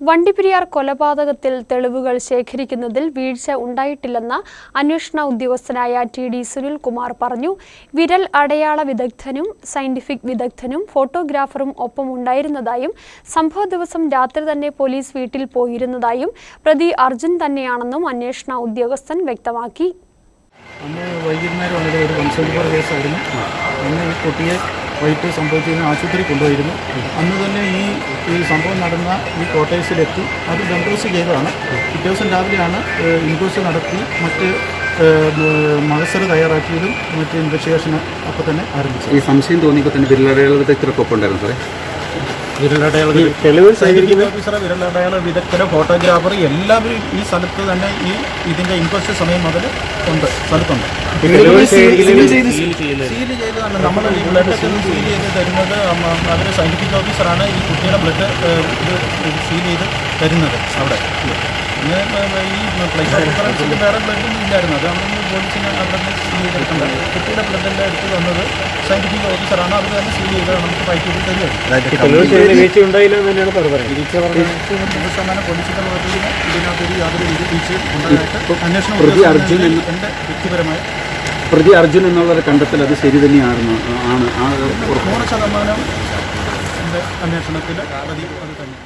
വണ്ടിപ്പെരിയാർ കൊലപാതകത്തിൽ തെളിവുകൾ ശേഖരിക്കുന്നതിൽ വീഴ്ച ഉണ്ടായിട്ടില്ലെന്ന് അന്വേഷണ ഉദ്യോഗസ്ഥനായ ടി ഡി സുനിൽകുമാർ പറഞ്ഞു. വിരൽ അടയാള വിദഗ്ധനും സയന്റിഫിക് വിദഗ്ധനും ഫോട്ടോഗ്രാഫറും ഒപ്പം ഉണ്ടായിരുന്നതായും സംഭവ ദിവസം രാത്രി തന്നെ പോലീസ് വീട്ടിൽ പോയിരുന്നതായും പ്രതി അർജുൻ തന്നെയാണെന്നും അന്വേഷണ ഉദ്യോഗസ്ഥൻ വ്യക്തമാക്കി. വൈകിട്ട് സംഭവിച്ചതിന് ആശുപത്രി കൊണ്ടുപോയിരുന്നു. അന്ന് തന്നെ ഈ ഈ സംഭവം നടന്ന ഈ കോട്ടേഴ്സിലെത്തി അത് ബന്ധോസ് ചെയ്തതാണ്. പിറ്റേ ദിവസം രാവിലെയാണ് ഇൻക്വസ്റ്റ് നടത്തി മറ്റ് മത്സരം തയ്യാറാക്കിയതും മറ്റ് ഇൻവെസ്റ്റിഗേഷൻ അപ്പോൾ തന്നെ ആരംഭിച്ചു ഈ സംശയം തോന്നിയപ്പോൾ തന്നെ ഇത്ര ഒപ്പം ഉണ്ടായിരുന്നു സാറേ? വിരലടയാള വിദഗ്ധരെ ഫോട്ടോഗ്രാഫർ എല്ലാവരും ഈ സ്ഥലത്ത് തന്നെ ഈ ഇതിന്റെ ഇൻക്വസ്റ്റ് സമയം മുതൽ ഉണ്ട് സ്ഥലത്തുണ്ട്. സീൽ ചെയ്തതാണ് നമ്മൾ ഈ ബ്ലഡ് സീൽ ചെയ്ത് തരുന്നത് അവർ സയന്റിഫിക് ഓഫീസറാണ് ഈ കുട്ടിയുടെ ബ്ലഡ് സീൽ ചെയ്ത് തരുന്നത് അവിടെ. പിന്നെ ഈ പ്ലേസ് വേറെ ബ്ലഡൊന്നും ഇല്ലായിരുന്നു. അത് നമ്മൾ പോലീസിനെ അവിടെ നിന്ന് സീൽ ചെയ്തെടുക്കുന്നത് കുട്ടിയുടെ ബ്ലഡിന്റെ അടുത്ത് വന്നത് സയന്റിഫിക് ഓഫീസറാണ് അവർ തന്നെ സീൽ ചെയ്ത് നമുക്ക് തരുമായിരുന്നു നൂറ് ശതമാനം പോലീസിന്റെ ഇതിനകത്തൊരു യാതൊരു രീതി വീഴ്ചയും ഉണ്ടായിട്ട് അന്വേഷണം എന്റെ വ്യക്തിപരമായ പ്രതി അർജുൻ എന്നുള്ളൊരു കണ്ടെത്തൽ അത് ശരി തന്നെയാണെന്ന് ആണ് ആ ഒരു നൂറ് ശതമാനം അന്വേഷണത്തിന്റെ അത് തന്നെ